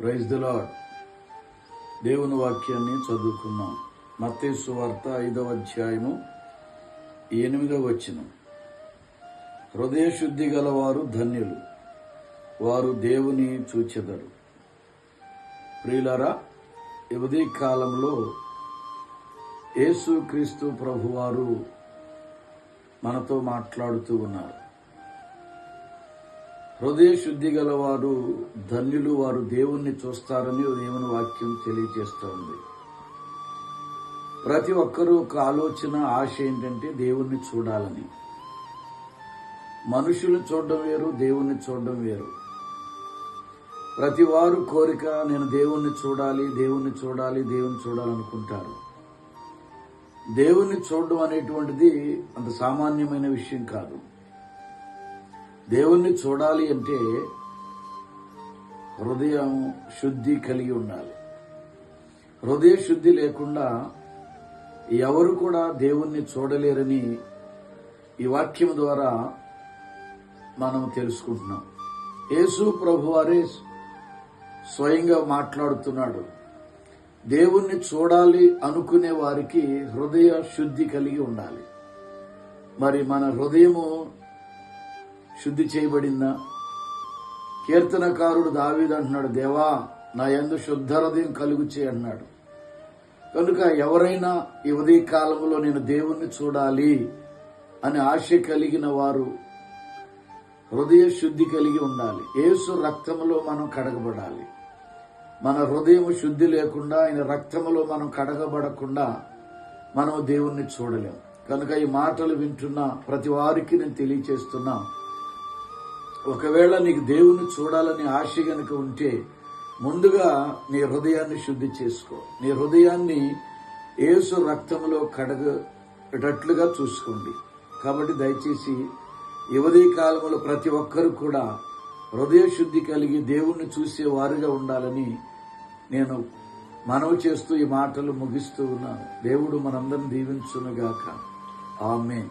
Praise the lord దేవుని వాక్యాన్ని చదువుకున్నాం మత్తేసు వార్త ఐదవ అధ్యాయము ఎనిమిదవ వచ్చిన హృదయశుద్ధి గలవారు ధన్యులు వారు దేవుని చూచెదరు. ప్రియులరా యువదీ కాలంలో యేసుక్రీస్తు ప్రభువారు మనతో మాట్లాడుతూ ఉన్నారు. హృదయ శుద్ధి గలవారు ధన్యులు వారు దేవుణ్ణి చూస్తారని దేవుని వాక్యం తెలియజేస్తోంది. ప్రతి ఒక్కరూ ఒక ఆలోచన ఆశ ఏంటంటే దేవుణ్ణి చూడాలని. మనుషులు చూడడం వేరు దేవుణ్ణి చూడడం వేరు. ప్రతి వారు కోరిక నేను దేవుణ్ణి చూడాలి దేవుణ్ణి చూడాలి దేవుణ్ణి చూడాలనుకుంటారు. దేవుణ్ణి చూడడం అనేటువంటిది అంత సామాన్యమైన విషయం కాదు. దేవుణ్ణి చూడాలి అంటే హృదయం శుద్ధి కలిగి ఉండాలి. హృదయ శుద్ధి లేకుండా ఎవరు కూడా దేవుణ్ణి చూడలేరని ఈ వాక్యం ద్వారా మనం తెలుసుకుంటున్నాం. యేసు ప్రభువారే స్వయంగా మాట్లాడుతున్నాడు. దేవుణ్ణి చూడాలి అనుకునే వారికి హృదయ శుద్ధి కలిగి ఉండాలి. మరి మన హృదయము శుద్ధి చేయబడిందా? కీర్తనకారుడు దావీదు అంటున్నాడు దేవా నా ఎందు శుద్ధ హృదయం కలుగు చేయి అన్నాడు కనుక ఎవరైనా ఈ ఉదయ కాలంలో నేను దేవుణ్ణి చూడాలి అని ఆశ కలిగిన వారు హృదయ శుద్ధి కలిగి ఉండాలి. ఏసు రక్తములో మనం కడగబడాలి. మన హృదయం శుద్ధి లేకుండా ఆయన రక్తములో మనం కడగబడకుండా మనం దేవుణ్ణి చూడలేం. కనుక ఈ మాటలు వింటున్న ప్రతి వారికి నేను తెలియచేస్తున్నా ఒకవేళ నీకు దేవుణ్ణి చూడాలని ఆశ గనుక ఉంటే ముందుగా నీ హృదయాన్ని శుద్ధి చేసుకో. నీ హృదయాన్ని ఏసు రక్తంలో కడగటట్లుగా చూసుకోండి. కాబట్టి దయచేసి యువదీ కాలంలో ప్రతి ఒక్కరు కూడా హృదయ శుద్ధి కలిగి దేవుణ్ణి చూసే వారుగా ఉండాలని నేను మనవి చేస్తూ ఈ మాటలు ముగిస్తూ ఉన్నాను. దేవుడు మనందరిని దీవించునుగాక. ఆమె